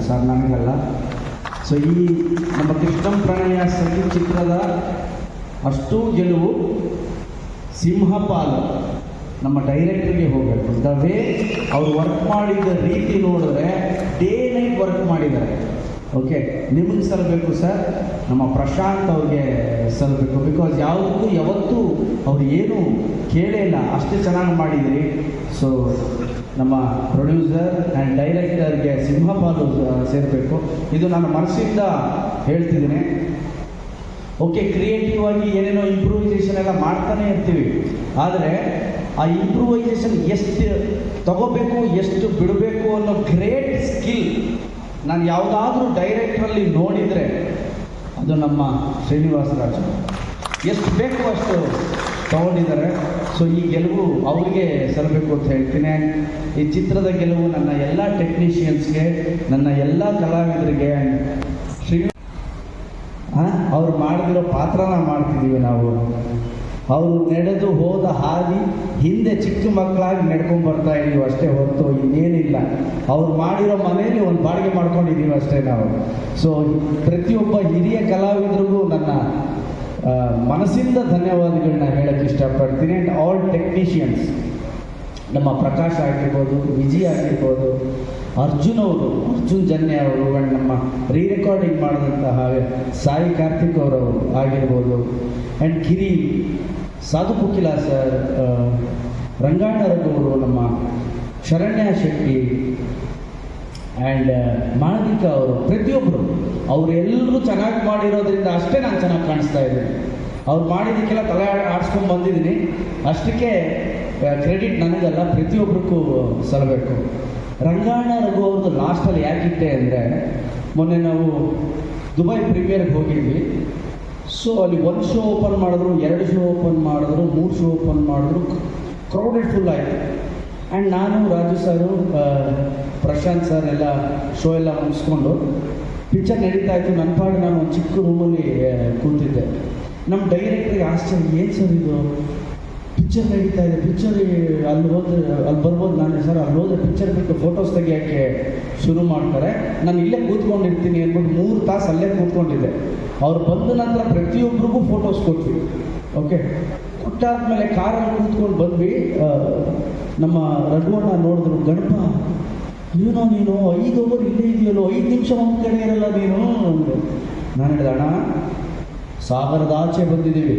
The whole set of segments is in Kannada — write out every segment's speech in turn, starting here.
ನನಗಲ್ಲ ಸೊ ಈ ನಮ್ಮ ಕೃಷ್ಣ ಪ್ರಣಯ ಸಂಗೀತ ಚಿತ್ರದ ಅಷ್ಟು ಗೆಲುವು ಸಿಂಹಪಾಲು ನಮ್ಮ ಡೈರೆಕ್ಟರ್ಗೆ ಹೋಗಬೇಕು. ದ ವೇ ಅವ್ರು ವರ್ಕ್ ಮಾಡಿದ ರೀತಿ ನೋಡಿದ್ರೆ ಡೇ ನೈಟ್ ವರ್ಕ್ ಮಾಡಿದ್ದಾರೆ. ಓಕೆ ನಿಮಗೆ ಸಲ್ಲಬೇಕು ಸರ್. ನಮ್ಮ ಪ್ರಶಾಂತ್ ಅವ್ರಿಗೆ ಸಲ್ಲಬೇಕು. ಬಿಕಾಸ್ ಯಾವುದಕ್ಕೂ ಯಾವತ್ತೂ ಅವ್ರು ಏನು ಕೇಳೇ ಇಲ್ಲ. ಅಷ್ಟು ಚೆನ್ನಾಗಿ ಮಾಡಿದ್ರಿ. ಸೊ ನಮ್ಮ ಪ್ರೊಡ್ಯೂಸರ್ ಆ್ಯಂಡ್ ಡೈರೆಕ್ಟರ್ಗೆ ಸಿಂಹಪಾಲು ಸೇರಬೇಕು. ಇದು ನಾನು ಮನಸ್ಸಿಂದ ಹೇಳ್ತಿದ್ದೀನಿ. ಓಕೆ ಕ್ರಿಯೇಟಿವ್ ಆಗಿ ಏನೇನೋ ಇಂಪ್ರೂವೈಸೇಷನ್ ಎಲ್ಲ ಮಾಡ್ತಾನೆ ಇರ್ತೀವಿ. ಆದರೆ, ಆ ಇಂಪ್ರೂವೈಸೇಷನ್ ಎಷ್ಟು ತಗೋಬೇಕು, ಎಷ್ಟು ಬಿಡಬೇಕು ಅನ್ನೋ ಗ್ರೇಟ್ ಸ್ಕಿಲ್ ನಾನು ಯಾವುದಾದ್ರೂ ಡೈರೆಕ್ಟ್ರಲ್ಲಿ ನೋಡಿದರೆ ಅದು ನಮ್ಮ ಶ್ರೀನಿವಾಸ ರಾಜು. ಎಷ್ಟು ಬೇಕು ಅಷ್ಟು ತಗೊಂಡಿದ್ದಾರೆ. ಸೊ ಈ ಗೆಲುವು ಅವರಿಗೆ ಸಲ್ಲಬೇಕು ಅಂತ ಹೇಳ್ತೀನಿ. ಈ ಚಿತ್ರದ ಗೆಲುವು ನನ್ನ ಎಲ್ಲ ಟೆಕ್ನಿಷಿಯನ್ಸ್ಗೆ ನನ್ನ ಎಲ್ಲ ಕಲಾವಿದರಿಗೆ ಶ್ರೀ ಅವ್ರು ಮಾಡಿದಿರೋ ಪಾತ್ರನ ಮಾಡ್ತಿದ್ದೀವಿ ನಾವು. ಅವರು ನಡೆದು ಹೋದ ಹಾದಿ ಹಿಂದೆ ಚಿಕ್ಕ ಮಕ್ಕಳಾಗಿ ನಡ್ಕೊಂಡು ಬರ್ತಾ ಇದ್ದೀವಿ ಅಷ್ಟೇ ಹೊರತು ಇನ್ನೇನಿಲ್ಲ. ಅವ್ರು ಮಾಡಿರೋ ಮನೆಯಲ್ಲಿ ಒಂದು ಬಾಡಿಗೆ ಮಾಡ್ಕೊಂಡಿದ್ದೀವಿ ಅಷ್ಟೇ ನಾವು. ಸೊ ಪ್ರತಿಯೊಬ್ಬ ಹಿರಿಯ ಕಲಾವಿದರಿಗೂ ನನ್ನ ಮನಸ್ಸಿಂದ ಧನ್ಯವಾದಗಳನ್ನ ಹೇಳಕ್ಕೆ ಇಷ್ಟಪಡ್ತೀನಿ. ಆ್ಯಂಡ್ ಆಲ್ ಟೆಕ್ನಿಷಿಯನ್ಸ್ ನಮ್ಮ ಪ್ರಕಾಶ್ ಆಗಿರ್ಬೋದು ವಿಜಯ್ ಆಗಿರ್ಬೋದು, ಅರ್ಜುನ್ ಅವರು, ಅರ್ಜುನ್ ಜನ್ಯ ಅವರು ನಮ್ಮ ರೀ ರೆಕಾರ್ಡಿಂಗ್ ಮಾಡಿದಂತಹ ಸಾಯಿ ಕಾರ್ತಿಕ್ ಅವರವರು ಆಗಿರ್ಬೋದು ಆ್ಯಂಡ್ ಕಿರಿ ಸಾಧು ಕುಕಿಲ ಸರ್ ಅವರು ನಮ್ಮ ಶರಣ್ಯ ಶೆಟ್ಟಿ ಆ್ಯಂಡ್ ಮಾಳವಿಕಾ ಅವರು ಪ್ರತಿಯೊಬ್ಬರು ಅವರೆಲ್ಲರೂ ಚೆನ್ನಾಗಿ ಮಾಡಿರೋದ್ರಿಂದ ಅಷ್ಟೇ ನಾನು ಚೆನ್ನಾಗಿ ಕಾಣಿಸ್ತಾ ಇದ್ದೀನಿ. ಅವ್ರು ಮಾಡಿದ್ದಕ್ಕೆಲ್ಲ ತಲೆ ಆಡಿಸ್ಕೊಂಡು ಬಂದಿದ್ದೀನಿ. ಅಷ್ಟಕ್ಕೆ ಕ್ರೆಡಿಟ್ ನನಗಲ್ಲ ಪ್ರತಿಯೊಬ್ಬರಿಗೂ ಸಲಬೇಕು. ರಂಗಾಯಣ ರಘು ಅವ್ರದ್ದು ಲಾಸ್ಟಲ್ಲಿ ಯಾಕಿಟ್ಟೆ ಅಂದರೆ, ಮೊನ್ನೆ ನಾವು ದುಬೈ ಪ್ರೀಮಿಯರ್ಗೆ ಹೋಗಿದ್ವಿ. ಸೊ ಅಲ್ಲಿ ಒಂದು ಶೋ ಓಪನ್ ಮಾಡಿದ್ರು, ಎರಡು ಶೋ ಓಪನ್ ಮಾಡಿದ್ರು, ಮೂರು ಶೋ ಓಪನ್ ಮಾಡಿದ್ರು. ಕ್ರೌಡೆಡ್ ಫುಲ್ ಆಯಿತು. ಆ್ಯಂಡ್ ನಾನು, ರಾಜು ಸರು ಪ್ರಶಾಂತ್ ಸರ್ ಎಲ್ಲ ಶೋ ಎಲ್ಲ ಮುಗಿಸ್ಕೊಂಡು ಪಿಕ್ಚರ್ ನಡೀತಾ ಇತ್ತು. ನನ್ನ ಪಾಡು ನಾನು ಒಂದು ಚಿಕ್ಕ ರೂಮಲ್ಲಿ ಕೂತಿದ್ದೆ. ನಮ್ಮ ಡೈರೆಕ್ಟ್ರಿಗೆ ಆಶ್ಚರ್ಯ, ಏನು ಸರ್ ಇದು? ಪಿಕ್ಚರ್ ನಡೀತಾ ಇದೆ. ಪಿಕ್ಚರ್ ಅಲ್ಲಿ ಹೋದ್ರೆ, ಅಲ್ಲಿ ಬರ್ಬೋದು ನಾನು ಸರ್. ಅಲ್ಲಿ ಹೋದ್ರೆ ಪಿಕ್ಚರ್ ಬಿಟ್ಟು ಫೋಟೋಸ್ ತೆಗಿಯೋಕ್ಕೆ ಶುರು ಮಾಡ್ತಾರೆ. ನಾನು ಇಲ್ಲೇ ಕೂತ್ಕೊಂಡಿರ್ತೀನಿ ಅಂದ್ಬಿಟ್ಟು ಮೂರು ತಾಸು ಅಲ್ಲೇ ಕೂತ್ಕೊಂಡಿದ್ದೆ. ಅವ್ರು ಬಂದ ನಂತರ ಪ್ರತಿಯೊಬ್ಬರಿಗೂ ಫೋಟೋಸ್ ಕೊಟ್ವಿ. ಓಕೆ ಕೊಟ್ಟಾದ್ಮೇಲೆ ಕಾರಲ್ಲಿ ಕೂತ್ಕೊಂಡು ಬಂದ್ವಿ. ನಮ್ಮ ರಘುವಣ್ಣ ನೋಡಿದ್ರು, ಗಣಪ, ಏನೋ ನೀನು, ಐದು ಓವರ್ ಇಲ್ಲೇ ಇದೆಯಲ್ಲೋ, ಐದು ನಿಮಿಷ ಒಂದು ಕಡೆ ಇರಲ್ಲ ನೀನು ನಾನು ಹೇಳಿದೆ, ಅಣ್ಣ, ಸಾಗರದ ಆಚೆ ಬಂದಿದ್ದೀವಿ.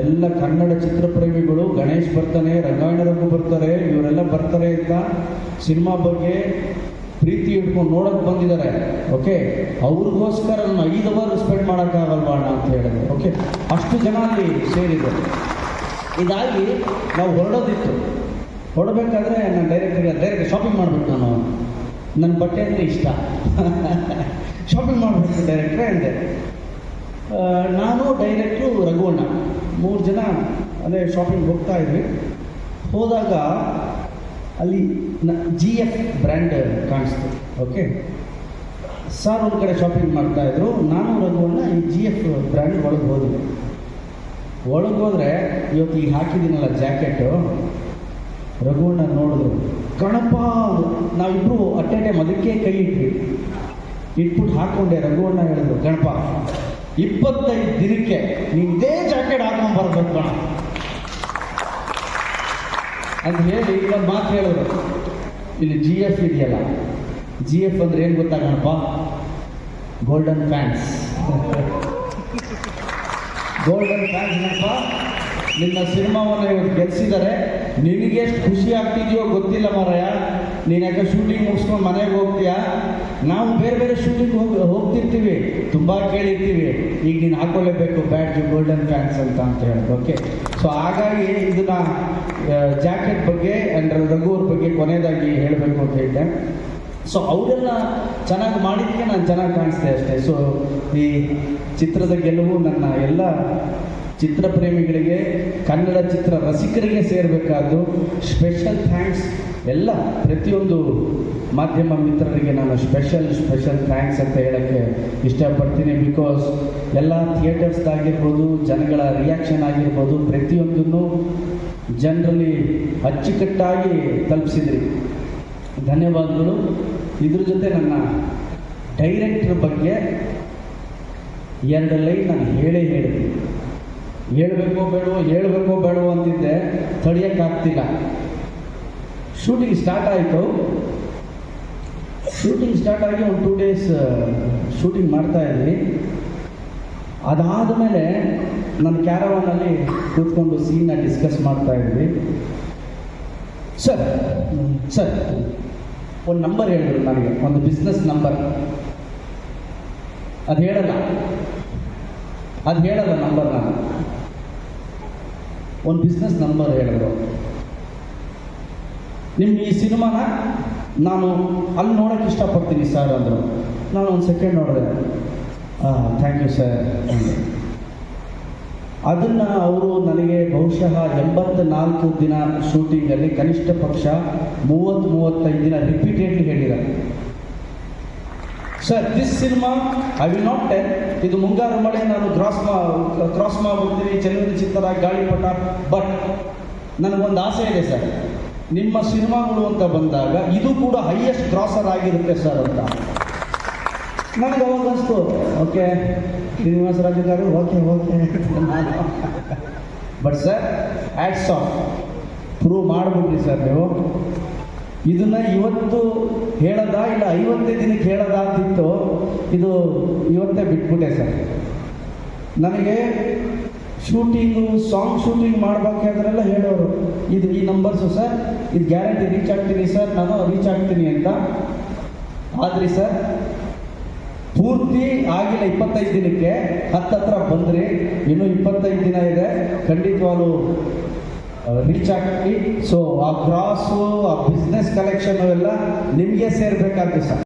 ಎಲ್ಲ ಕನ್ನಡ ಚಿತ್ರಪ್ರೇಮಿಗಳು, ಗಣೇಶ್ ಬರ್ತಾನೆ ರಂಗಾಯಣ ರಘು ಬರ್ತಾರೆ, ಇವರೆಲ್ಲ ಬರ್ತಾರೆ ಅಂತ ಸಿನಿಮಾ ಬಗ್ಗೆ ಪ್ರೀತಿ ಇಟ್ಕೊಂಡು ನೋಡೋಕೆ ಬಂದಿದ್ದಾರೆ. ಓಕೆ ಅವ್ರಿಗೋಸ್ಕರ ನಾನು ಐದು ಅವರ್ ಸ್ಪೆಂಡ್ ಮಾಡೋಕ್ಕಾಗಲ್ವಾ ಅಣ್ಣ ಅಂತ ಹೇಳಿದೆ ಓಕೆ ಅಷ್ಟು ಜನ ಅಲ್ಲಿ ಸೇರಿದ್ರು. ಇದಾಗಿ ನಾವು ಹೊರಡೋದಿತ್ತು. ಹೊರಡಬೇಕಾದ್ರೆ ನಾನು ಡೈರೆಕ್ಟ್ ಡೈರೆಕ್ಟ್ ಶಾಪಿಂಗ್ ಮಾಡಬೇಕು ನಾನು. ನನ್ನ ಬಟ್ಟೆ ಅಂದರೆ ಇಷ್ಟ. ಶಾಪಿಂಗ್ ಮಾಡಬೇಕು ಡೈರೆಕ್ಟ್ರೆ ಅಂದೆ. ನಾನು ಡೈರೆಕ್ಟ್ರು ರಘುವಣ್ಣ. ಮೂರು ಜನ ಅದೇ ಶಾಪಿಂಗ್ ಹೋಗ್ತಾ ಇದ್ವಿ. ಹೋದಾಗ ಅಲ್ಲಿ ಜಿ ಎಫ್ ಬ್ರ್ಯಾಂಡ್ ಕಾಣಿಸ್ತು. ಓಕೆ ಸರ್ ಒಂದು ಕಡೆ ಶಾಪಿಂಗ್ ಮಾಡ್ತಾ ಇದ್ರು. ನಾನು ರಘುವನ್ನ ಈ ಜಿ ಎಫ್ ಬ್ರ್ಯಾಂಡ್ ಒಳಗೆ ಹೋದ್ವಿ. ಒಳಗೆ ಹೋದರೆ ಇವತ್ತು ಈಗ ಹಾಕಿದ್ದೀನಲ್ಲ ಜಾಕೆಟು ರಘುವಣ್ಣ ನೋಡಿದ್ರು. ಕಣಪ್ಪ ನಾವಿಬ್ಬರು ಅಟ್ ಎ ಟೈಮ್ ಕೈ ಇಟ್ವಿ. ಇಟ್ಬಿಟ್ಟು ಹಾಕ್ಕೊಂಡೆ ರಘುವಣ್ಣ ಹೇಳಿದ್ರು ಗಣಪ ಇಪ್ಪತ್ತೈದು ದಿನಕ್ಕೆ ನೀನು ಇದೇ ಜಾಕೆಟ್ ಹಾಕೊಂಡು ಬರ್ಬೇಕು ಕಣ ಅಂತ ಹೇಳಿ ಒಂದು ಮಾತು ಹೇಳೋದು ಇಲ್ಲಿ ಜಿ ಎಫ್ ಇದೆಯಲ್ಲ? ಜಿ ಎಫ್ ಅಂದ್ರೆ ಏನು ಗೊತ್ತಾಗಣಪ್ಪ? Ganapa golden fans golden fans ಏನಪ್ಪ? ನಿನ್ನ ಸಿನಿಮಾವನ್ನು ಇವತ್ತು ಗೆಲ್ಸಿದ್ದಾರೆ ನಿನಗೆ ಎಷ್ಟು ಖುಷಿ ಆಗ್ತಿದೆಯೋ ಗೊತ್ತಿಲ್ಲ ಮಾರಾಯ. ನೀನು ಯಾಕೆ ಶೂಟಿಂಗ್ ಮುಗಿಸ್ಕೊಂಡು ಮನೆಗೆ ಹೋಗ್ತೀಯಾ? ನಾವು ಬೇರೆ ಬೇರೆ ಶೂಟಿಂಗ್ ಹೋಗಿ, ಹೋಗ್ತಿರ್ತೀವಿ. ತುಂಬ ಕೇಳಿರ್ತೀವಿ. ಈಗ ನೀನು ಹಾಕೊಳ್ಳೇಬೇಕು ಬ್ಯಾಡ್ಜ್ ಗೋಲ್ಡನ್ ಫ್ಯಾನ್ಸ್ ಅಂತ ಅಂತ ಹೇಳೋದು ಓಕೆ ಸೊ ಹಾಗಾಗಿ ಇದನ್ನ ಜಾಕೆಟ್ ಬಗ್ಗೆ ಆ್ಯಂಡ್ ರಘುವ್ರ ಬಗ್ಗೆ ಕೊನೆಯದಾಗಿ ಹೇಳಬೇಕು ಅಂತ ಹೇಳಿದ್ದೆ. ಸೊ ಅವರೆಲ್ಲ ಚೆನ್ನಾಗಿ ಮಾಡಿದ್ದಕ್ಕೆ ನಾನು ಚೆನ್ನಾಗಿ ಕಾಣಿಸ್ದೆ ಅಷ್ಟೇ. ಸೊ ಈ ಚಿತ್ರದ ಗೆಲುವು ನನ್ನ ಎಲ್ಲ ಚಿತ್ರಪ್ರೇಮಿಗಳಿಗೆ ಕನ್ನಡ ಚಿತ್ರ ರಸಿಕರಿಗೆ ಸೇರಬೇಕಾದ್ದು ಸ್ಪೆಷಲ್ ಥ್ಯಾಂಕ್ಸ್ ಎಲ್ಲ ಪ್ರತಿಯೊಂದು ಮಾಧ್ಯಮ ಮಿತ್ರರಿಗೆ ನಾನು ಸ್ಪೆಷಲ್ ಸ್ಪೆಷಲ್ ಥ್ಯಾಂಕ್ಸ್ ಅಂತ ಹೇಳೋಕ್ಕೆ ಇಷ್ಟಪಡ್ತೀನಿ ಬಿಕಾಸ್ ಎಲ್ಲ ಥಿಯೇಟರ್ಸ್ದಾಗಿರ್ಬೋದು ಜನಗಳ ರಿಯಾಕ್ಷನ್ ಆಗಿರ್ಬೋದು, ಪ್ರತಿಯೊಂದನ್ನು ಜನರಲ್ಲಿ ಅಚ್ಚುಕಟ್ಟಾಗಿ ತಲುಪಿಸಿದ್ರಿ. ಧನ್ಯವಾದಗಳು. ಇದ್ರ ಜೊತೆ ನನ್ನ ಡೈರೆಕ್ಟ್ರ್ ಬಗ್ಗೆ ಎರಡು ಲೈನ್ ನಾನು ಹೇಳೇ ಹೇಳ್ತೀನಿ ಹೇಳಬೇಕೋ ಬೇಡವೋ ಹೇಳಬೇಕೋ ಬೇಡವೋ ಅಂತಿದ್ದೆ ತಡಿಯೋಕ್ಕಾಗ್ತಿಲ್ಲ ಶೂಟಿಂಗ್ ಸ್ಟಾರ್ಟ್ ಆಯಿತು. ಶೂಟಿಂಗ್ ಸ್ಟಾರ್ಟ್ ಆಗಿ ಒಂದು ಟೂ ಡೇಸ್ ಶೂಟಿಂಗ್ ಮಾಡ್ತಾ ಇದ್ವಿ. ಅದಾದ ಮೇಲೆ ನನ್ನ ಕ್ಯಾರವಾನಲ್ಲಿ ಕೂತ್ಕೊಂಡು ಸೀನ್ನ ಡಿಸ್ಕಸ್ ಮಾಡ್ತಾ ಇದ್ವಿ. ಸರ್ ಸರ್ ಒಂದು ನಂಬರ್ ಹೇಳಿದ್ರು ನನಗೆ, ಒಂದು ಬಿಸ್ನೆಸ್ ನಂಬರ್ ಅದು ಹೇಳಲ್ಲ. ಅದು ಹೇಳಲ್ಲ ನಂಬರ್ ನಾನು. ಒಂದು ಬಿಸ್ನೆಸ್ ನಂಬರ್ ಹೇಳಿದ್ರು. ನಿಮ್ಮ ಈ ಸಿನಿಮಾನ ನಾನು ಅಲ್ಲಿ ನೋಡೋಕ್ಕೆ ಇಷ್ಟಪಡ್ತೀನಿ ಸರ್ ಅಂದರು. ನಾನು ಒಂದು ಸೆಕೆಂಡ್ ನೋಡಿದೆ. ಥ್ಯಾಂಕ್ ಯು ಸರ್ ಅದನ್ನು ಅವರು ನನಗೆ ಬಹುಶಃ ಎಂಬತ್ತ ನಾಲ್ಕು ದಿನ ಶೂಟಿಂಗಲ್ಲಿ ಕನಿಷ್ಠ ಪಕ್ಷ ಮೂವತ್ತು ಮೂವತ್ತೈದು ದಿನ ರಿಪೀಟೆಡ್ಲಿ ಹೇಳಿದ್ದಾರೆ. Sir this cinema I will not ten ಇದು ಮುಂಗಾರು ಮಳೆ, ನಾನು ಕ್ರಾಸ್ ಮಾ ಕ್ರಾಸ್ ಮಾಡ್ಬಿಡ್ತೀನಿ. ಚಲನಚಿತ್ರ ಗಾಳಿಪಟ. ಬಟ್ ನನಗೊಂದು ಆಸೆ ಇದೆ ಸರ್ ನಿಮ್ಮ ಸಿನಿಮಾಗಳು ಅಂತ ಬಂದಾಗ ಇದು ಕೂಡ ಹೈಯೆಸ್ಟ್ ಕ್ರಾಸರ್ ಆಗಿರುತ್ತೆ ಸರ್ ಅಂತ. ನನಗೆ ಅವಾಗ ಅನಿಸ್ತು okay Srinivasa Raju okay okay but sir hats off prove ಮಾಡಿಬಿಟ್ರಿ sir ನೀವು. ಇದನ್ನ ಇವತ್ತು ಹೇಳದ ಇಲ್ಲ ಐವತ್ತೇ ದಿನಕ್ಕೆ ಹೇಳದ ಅಂತಿತ್ತು ಇದು ಇವತ್ತೇ ಬಿಟ್ಬಿಟ್ಟೆ ಸರ್ ನನಗೆ ಶೂಟಿಂಗು, ಸಾಂಗ್ ಶೂಟಿಂಗ್ ಮಾಡ್ಬೇಕಾದ್ರೆಲ್ಲ ಹೇಳೋರು, ಇದು ಈ ನಂಬರ್ಸು ಸರ್, ಇದು ಗ್ಯಾರಂಟಿ ರೀಚ್ ಆಗ್ತೀನಿ ಸರ್, ನಾನು ರೀಚ್ ಆಗ್ತೀನಿ ಅಂತ. ಆದ್ರಿ ಸರ್, ಪೂರ್ತಿ ಆಗಿಲ್ಲ ಇಪ್ಪತ್ತೈದು ದಿನಕ್ಕೆ ಹತ್ತತ್ರ ಬಂದ್ರಿ, ಇನ್ನೂ ಇಪ್ಪತ್ತೈದು ದಿನ ಇದೆ, ಖಂಡಿತವಾಗ್ಲೂ ರೀಚ್ ಆಗ್ತೀವಿ ಸೊ ಆ ಕ್ರಾಸು ಆ ಬಿಸ್ನೆಸ್ ಕಲೆಕ್ಷನ್ ಎಲ್ಲ ನಿಮಗೆ ಸೇರ್ಬೇಕಾಗ್ತದೆ ಸರ್.